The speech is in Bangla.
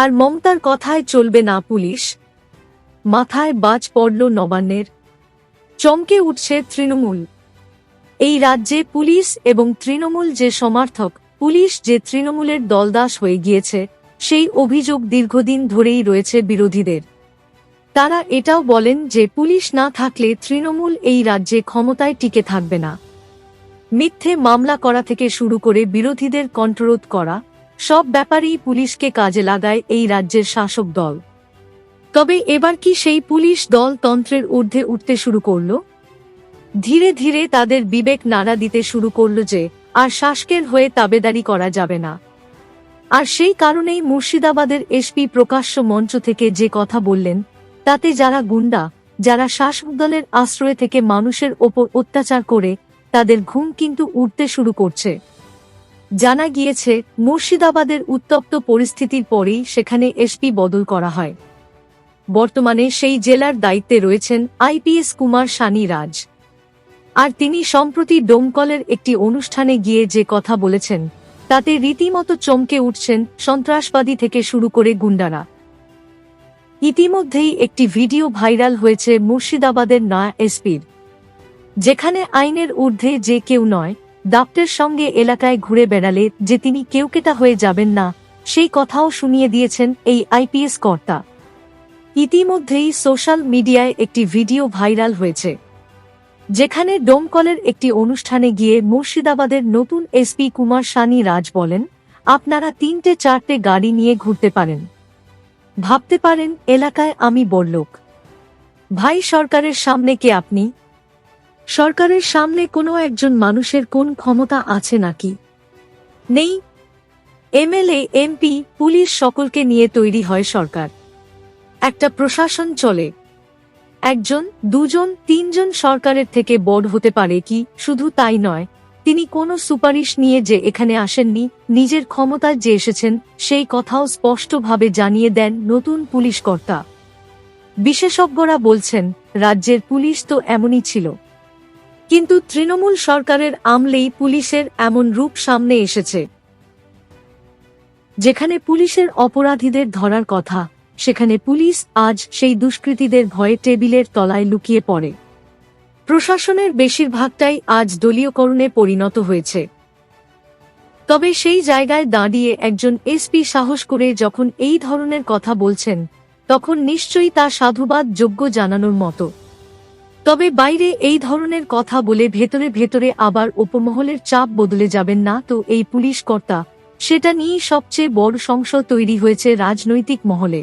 আর মমতার কথায় চলবে না পুলিশ। মাথায় বাজ পড়ল নবান্নের। চমকে উঠছে তৃণমূল। এই রাজ্যে পুলিশ এবং তৃণমূল যে সমর্থক, পুলিশ যে তৃণমূলের দলদাস হয়ে গিয়েছে, সেই অভিযোগ দীর্ঘদিন ধরেই রয়েছে বিরোধীদের। তারা এটাও বলেন যে পুলিশ না থাকলে তৃণমূল এই রাজ্যে ক্ষমতায় টিকে থাকবে না। মিথ্যে মামলা করা থেকে শুরু করে বিরোধীদের কণ্ঠরোধ করা সব ব্যাপারেই পুলিশকে কাজে লাগায় এই রাজ্যের শাসক দল। তবে এবার কি সেই পুলিশ দল তন্ত্রের ঊর্ধ্বে উঠতে শুরু করল? ধীরে ধীরে তাদের বিবেক নাড়া দিতে শুরু করল যে, আর শাসকের হয়ে তাবেদারি করা যাবে না। আর সেই কারণেই মুর্শিদাবাদের এসপি প্রকাশ্য মঞ্চ থেকে যে কথা বললেন, তাতে যারা গুন্ডা, যারা শাসক দলের আশ্রয় থেকে মানুষের ওপর অত্যাচার করে, তাদের ঘুম কিন্তু উঠতে শুরু করছে। জানা গিয়েছে, মুর্শিদাবাদের উত্তপ্ত পরিস্থিতির পরেই সেখানে এসপি বদল করা হয়। বর্তমানে সেই জেলার দায়িত্বে রয়েছেন আইপিএস কুমার সানি রাজ। আর তিনি সম্প্রতি ডোমকলের একটি অনুষ্ঠানে গিয়ে যে কথা বলেছেন, তাতে রীতিমতো চমকে উঠছেন সন্ত্রাসবাদী থেকে শুরু করে গুন্ডারা। ইতিমধ্যেই একটি ভিডিও ভাইরাল হয়েছে মুর্শিদাবাদের নয়া এসপির, যেখানে আইনের ঊর্ধ্বে যে কেউ নয় ডাক্তার সঙ্গে এলাকায় ঘুরে বেড়ালে যে তিনি কেউকেটা হয়ে যাবেন না, সেই কথাও শুনিয়ে দিয়েছেন এই আইপিএস কর্তা। ইতিমধ্যেই সোশ্যাল মিডিয়ায় একটি ভিডিও ভাইরাল হয়েছে, যেখানে ডোমকলের একটি অনুষ্ঠানে গিয়ে মুর্শিদাবাদের নতুন এসপি কুমার সানি রাজ বলেন, আপনারা তিনটে চারটে গাড়ি নিয়ে ঘুরতে পারেন। ভাবতে পারেন, এলাকায় আমি বড়লোক। ভাই সরকারের সামনে কে আপনি? সরকারের সামনে কোনো একজন মানুষের কোন ক্ষমতা আছে নাকি? নেই। এমএলএ, এমপি, পুলিশ সকলকে নিয়ে তৈরি হয় সরকার। একটা প্রশাসন চলে। একজন, দুজন, তিনজন সরকারের থেকে বড় হতে পারে কি? শুধু তাই নয়, তিনি কোনো সুপারিশ নিয়ে যে এখানে আসেননি, নিজের ক্ষমতায় যে এসেছেন, সেই কথাও স্পষ্টভাবে জানিয়ে দেন নতুন পুলিশ কর্তা। বিশেষজ্ঞরা বলছেন, রাজ্যের পুলিশ তো এমনই ছিল। কিন্তু তৃণমূল সরকারের আমলেই পুলিশের এমন রূপ সামনে এসেছে। যেখানে পুলিশের অপরাধীদের ধরার কথা, সেখানে পুলিশ আজ সেই দুষ্কৃতীদের ভয়ে টেবিলের তলায় লুকিয়ে পড়ে। প্রশাসনের বেশিরভাগটাই আজ দলীয়করণে পরিণত হয়েছে। তবে সেই জায়গায় দাঁড়িয়ে একজন এসপি সাহস করে যখন এই ধরনের কথা বলছেন, তখন নিশ্চয়ই তা সাধুবাদ যোগ্য জানানোর মতো। তবে বাইরে এই ধরনের কথা বলে ভেতরে ভেতরে আবার উপমহলের চাপ বদলে যাবেন না তো এই পুলিশ কর্তা। সেটা নিয়েই সবচেয়ে বড় সংশয় তৈরি হয়েছে রাজনৈতিক মহলে।